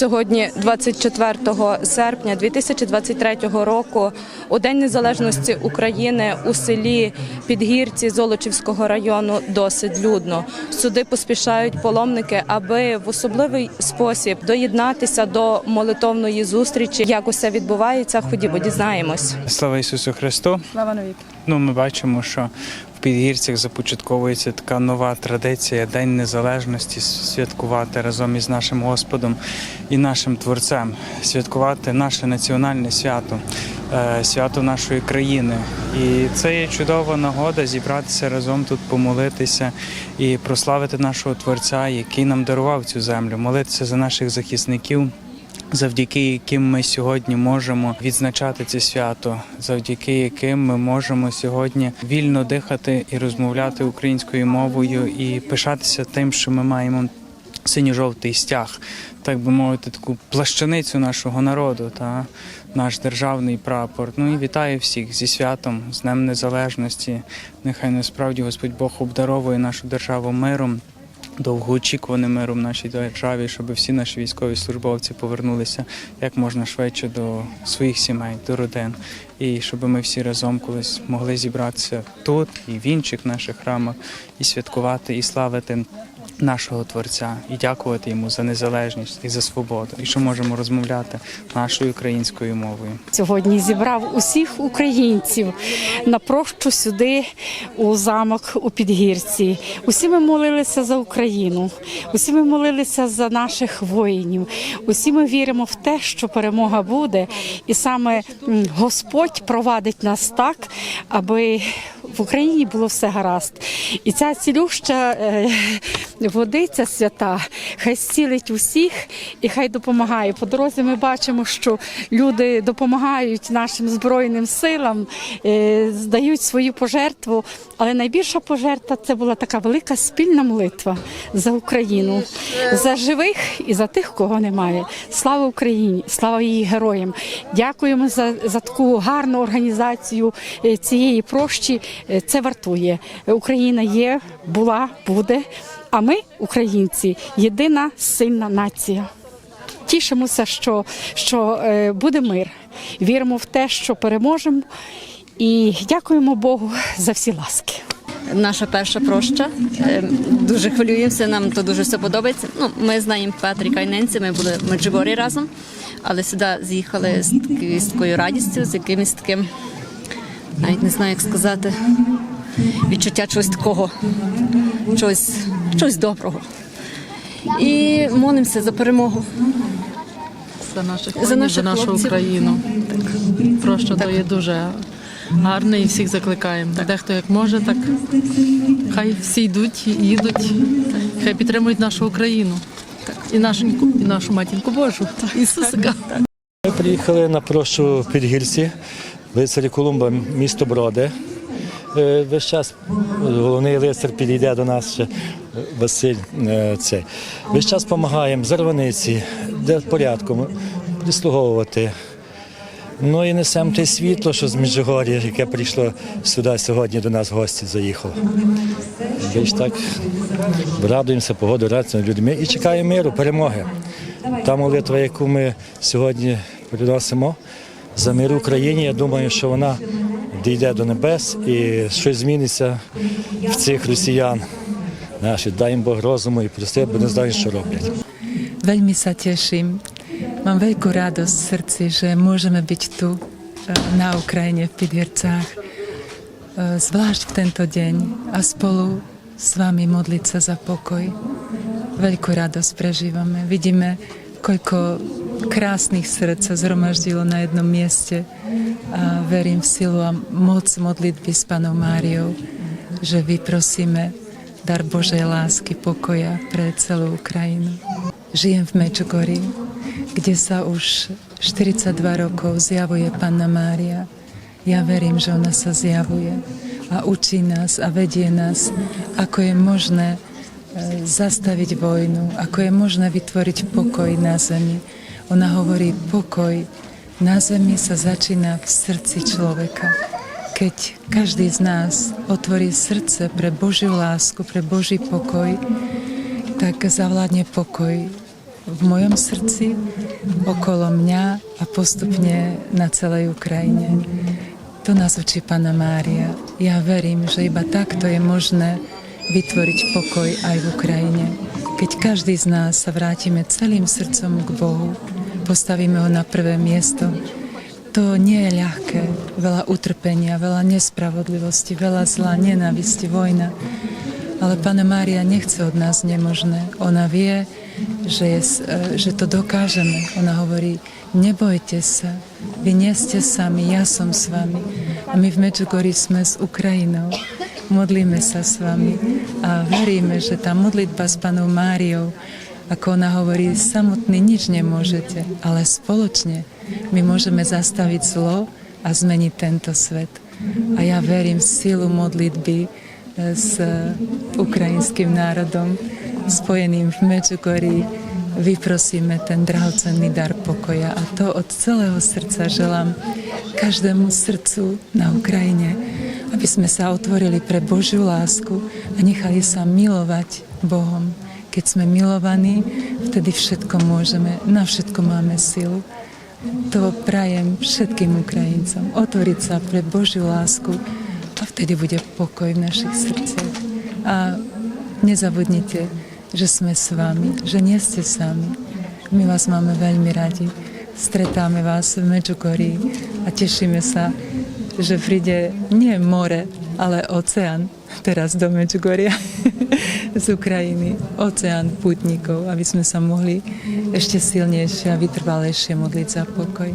Сьогодні, 24 серпня 2023 року, у День Незалежності України у селі Підгірці Золочівського району досить людно. Сюди поспішають паломники, аби в особливий спосіб доєднатися до молитовної зустрічі. Як усе відбувається, ходімо, дізнаємось. Слава Ісусу Христу! Слава навіки. Ну, ми бачимо, що підгірцях започатковується така нова традиція День Незалежності святкувати разом із нашим Господом і нашим Творцем, святкувати наше національне свято, е, свято нашої країни. І це є чудова нагода зібратися разом тут, помолитися і прославити нашого Творця, який нам дарував цю землю, молитися за наших захисників завдяки яким ми сьогодні можемо відзначати це свято, завдяки яким ми можемо сьогодні вільно дихати і розмовляти українською мовою і пишатися тим, що ми маємо синьо-жовтий стяг, так би мовити, таку плащаницю нашого народу та наш державний прапор. Ну і вітаю всіх зі святом, з Днем Незалежності. Нехай насправді Господь Бог обдаровує нашу державу миром довгоочікуваним миром в нашій державі, щоб всі наші військові службовці повернулися як можна швидше до своїх сімей, до родин, і щоб ми всі разом колись могли зібратися тут і в інших наших храмах, і святкувати, і славити. Нашого творця і дякувати йому за незалежність і за свободу, і що можемо розмовляти нашою українською мовою. Сьогодні зібрав усіх українців на прощу сюди у замок у Підгірці. Усі ми молилися за Україну, усі ми молилися за наших воїнів. Усі ми віримо в те, що перемога буде, і саме Господь провадить нас так, аби в Україні було все гаразд. І ця цілюща е, водиця свята, хай зцілить усіх і хай допомагає. По дорозі ми бачимо, що люди допомагають нашим збройним силам, е, здають свою пожертву. Але найбільша пожертва це була така велика спільна молитва за Україну, за живих і за тих, кого немає. Слава Україні, слава її героям. Дякуємо за, за таку гарну організацію е, цієї прощі. Е, Це вартує. Україна є, була, буде. А ми, українці, єдина сильна нація. Тішимося, що, що е, буде мир. Віримо в те, що переможемо. І дякуємо Богу за всі ласки. Наша перша проща. Е, Дуже хвилюємося, нам то дуже все подобається. Ну, ми знаємо Петрі Кайненці, ми були в Меджигорі разом, але сюди з'їхали з такою радістю, з якимось таким, навіть не знаю, як сказати, відчуття чогось такого, чогось, чогось доброго. І молимося за перемогу. за наших За наших за нашу хлопців. Україну. Просто то є дуже гарно і всіх закликаємо. Дехто як може, так хай всі йдуть і їдуть, хай підтримують нашу Україну. І нашу, і нашу матінку Божу, Ісусика. Ми приїхали на прощу в Підгірці, лицарі Колумба, місто Броди. Е, Весь час головний лицар підійде до нас ще Василь. е, Цей. Весь час допомагаємо зарваниці, де порядком прислуговувати. Ну і несемо те світло, що з Міжгор'я, яке прийшло сюди сьогодні до нас в гості заїхало. Більш так радуємося, погоду радуємося людьми і чекаємо миру, перемоги. Та молитва, яку ми сьогодні приносимо за мир в Україні, я думаю, що вона дійде до небес і щось зміниться в цих росіян. Наші, дай їм Бог розуму і прости, бо не знають, що роблять. Teším. Mám veľkú radosť v srdci, že môžeme byť tu e, na Ukrajine v Pidviercách, e, zvlášť v tento deň a spolu s vami modliť sa za pokoj. Veľkú radosť prežívame. Vidíme, krásnych srdc sa zhromaždilo na jednom mieste a verím v silu a moc modlitby s Panou Máriou, že vyprosíme dar Božej lásky, pokoja pre celú Ukrajinu. Žijem v Mečugori, kde sa už 42 rokov zjavuje Panna Mária. Ja verím, že ona sa zjavuje a učí nás a vedie nás, ako je možné e, zastaviť vojnu, ako je možné vytvoriť pokoj na zemi. Ona hovorí, pokoj na zemi sa začína v srdci človeka. Keď každý z nás otvorí srdce pre Božiu lásku, pre Boží pokoj, tak zavládne pokoj v mojom srdci, okolo mňa a postupne na celej Ukrajine. To nás učí Pana Mária. Ja verím, že iba takto je možné vytvoriť pokoj aj v Ukrajine. Keď každý z nás sa vrátime celým srdcom k Bohu, postavíme ho na prvé miesto, to nie je ľahké. Veľa utrpenia, veľa nespravodlivosti, veľa zla, nenávisti, vojna. Ale Pana Mária nechce od nás nemožné. Ona vie, že, je, e, že to dokážeme. Ona hovorí, nebojte sa, vy nie ste sami, ja som s vami. A my v Medžugorí sme s Ukrajinou. Modlíme sa s vami a veríme, že tá modlitba s Panou Máriou, ako ona hovorí, samotný nič nemôžete, ale spoločne my môžeme zastaviť zlo a zmeniť tento svet. A ja verím v silu modlitby, s ukrajinským národom spojeným v Medžugorí vyprosíme ten drahocenný dar pokoja a to od celého srdca želám každému srdcu na Ukrajine, aby sme sa otvorili pre Božiu lásku a nechali sa milovať Bohom. Keď sme milovaní, vtedy všetko môžeme, na všetko máme silu. To prajem všetkým Ukrajincom. Otvoriť sa pre Božiu lásku a vtedy bude pokoj v našich srdciach. A nezabudnite, že sme s vami, že nie ste sami. My vás máme veľmi radi. Stretáme vás v Medžugorí a tešíme sa, že príde nie more, ale oceán teraz do Medžugoria z Ukrajiny. Oceán putníkov, aby sme sa mohli ešte silnejšie a vytrvalejšie modliť za pokoj.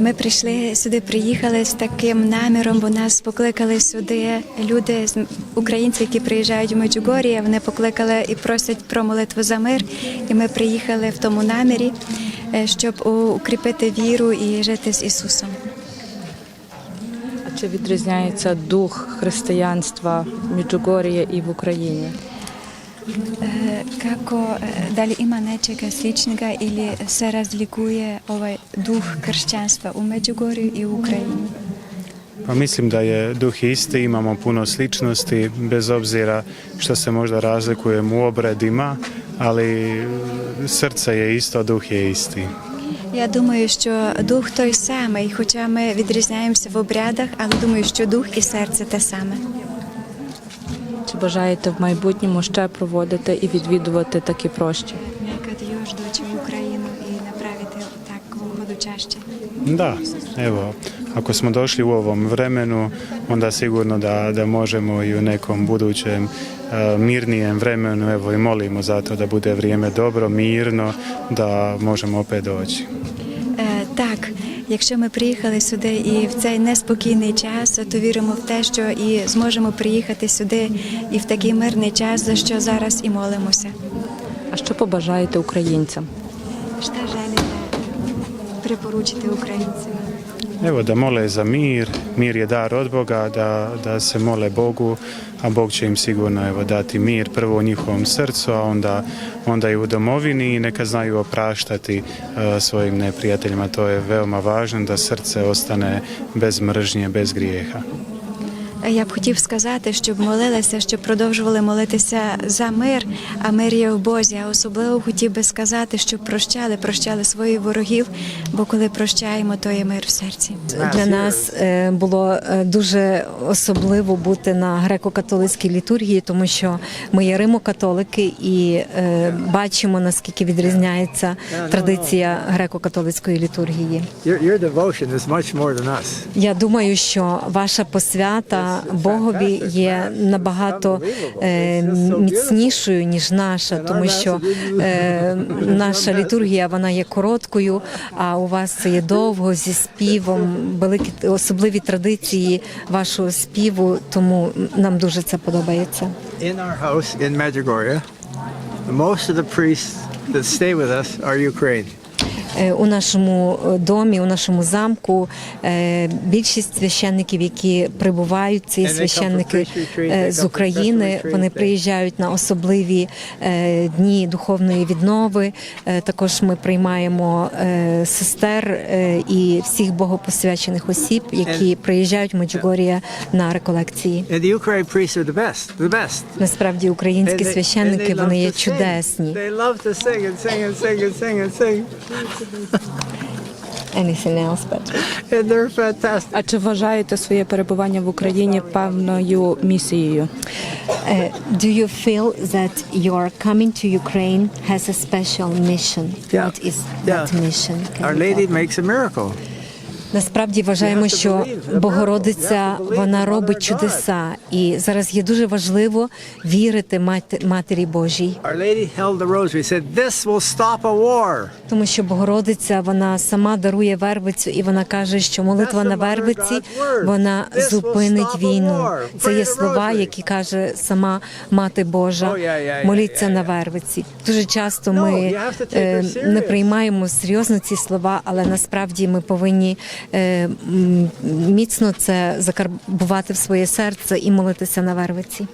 Ми прийшли сюди, приїхали з таким наміром, бо нас покликали сюди люди, з- українці, які приїжджають в Меджугор'я. Вони покликали і просять про молитву за мир. І ми приїхали в тому намірі, е, щоб укріпити віру і жити з Ісусом. Чи відрізняється дух християнства в Міджугорії і в Україні? Е, Како е, далі има сличнega ili se razlikuje ovaj duh kršćanstva u Međugorju i u Ukrajini? Pa mislim da je duh isti, imamo puno sličnosti, bez obzira što se možda razlikujemo u obredima, ali srce je isto, duh je isti. Я думаю, що дух той самий, хоча ми відрізняємося в обрядах, але думаю, що дух і серце те саме. Чи бажаєте в майбутньому ще проводити і відвідувати такі прощі? Україну і направити так чаще. napraviti ako smo došli u ovom vremenu, onda sigurno da, da možemo i u nekom budućem e, mirnijem vremenu, evo i molimo za to da bude vrijeme dobro, mirno, da možemo opet doći. Е, так, якщо ми приїхали сюди і в цей неспокійний час, то віримо в те, що і зможемо приїхати сюди і в такий мирний час, за що зараз і молимося. А що побажаєте українцям? Що жаліте припоручити українцям? Evo da mole za mir, mir je dar od Boga, da, da se mole Bogu, a Bog će im sigurno evo, dati mir prvo u njihovom srcu, a onda, onda i u domovini i neka znaju opraštati e, svojim neprijateljima. To je veoma važno da srce ostane bez mržnje, bez grijeha. Я б хотів сказати, щоб молилися, щоб продовжували молитися за мир, а мир є в Бозі. А особливо хотів би сказати, щоб прощали, прощали своїх ворогів, бо коли прощаємо, то є мир в серці. Для нас е, було е, дуже особливо бути на греко-католицькій літургії, тому що ми є римокатолики і е, бачимо наскільки відрізняється традиція греко-католицької літургії. Your, your devotion is much more than us. Я думаю, що ваша посвята Богові є набагато е, міцнішою ніж наша, тому що е, наша літургія вона є короткою, а у вас це є довго зі співом, великі особливі традиції вашого співу. Тому нам дуже це подобається. In our house in Medjugorje, most of the priests that stay with us are Ukraine. Е, У нашому е, домі, у нашому замку е, більшість священників, які прибувають, ці священники з України. Вони приїжджають на особливі дні духовної віднови. Також ми приймаємо сестер і всіх богопосвячених осіб, які приїжджають в Меджугорія на реколекції. Насправді українські священники вони є чудесні. They love to sing and sing and sing and sing and sing. Anything else, Patrick? And they're fantastic. А чи вважаєте своє перебування в Україні певною місією? Uh, do you feel that your coming to Ukraine has a special mission? Yeah. What is Yeah. that mission? Can Our you Lady tell? makes a miracle. Насправді вважаємо, що. Богородиця вона робить чудеса, і зараз є дуже важливо вірити матері Божій, тому що Богородиця вона сама дарує вербицю, і вона каже, що молитва на вербиці вона зупинить війну. Це є слова, які каже сама Мати Божа. Oh, Моліться на вербиці. Дуже часто ми е, не приймаємо серйозно ці слова, але насправді ми повинні міцно це закарбувати в своє серце і молитися на вервиці.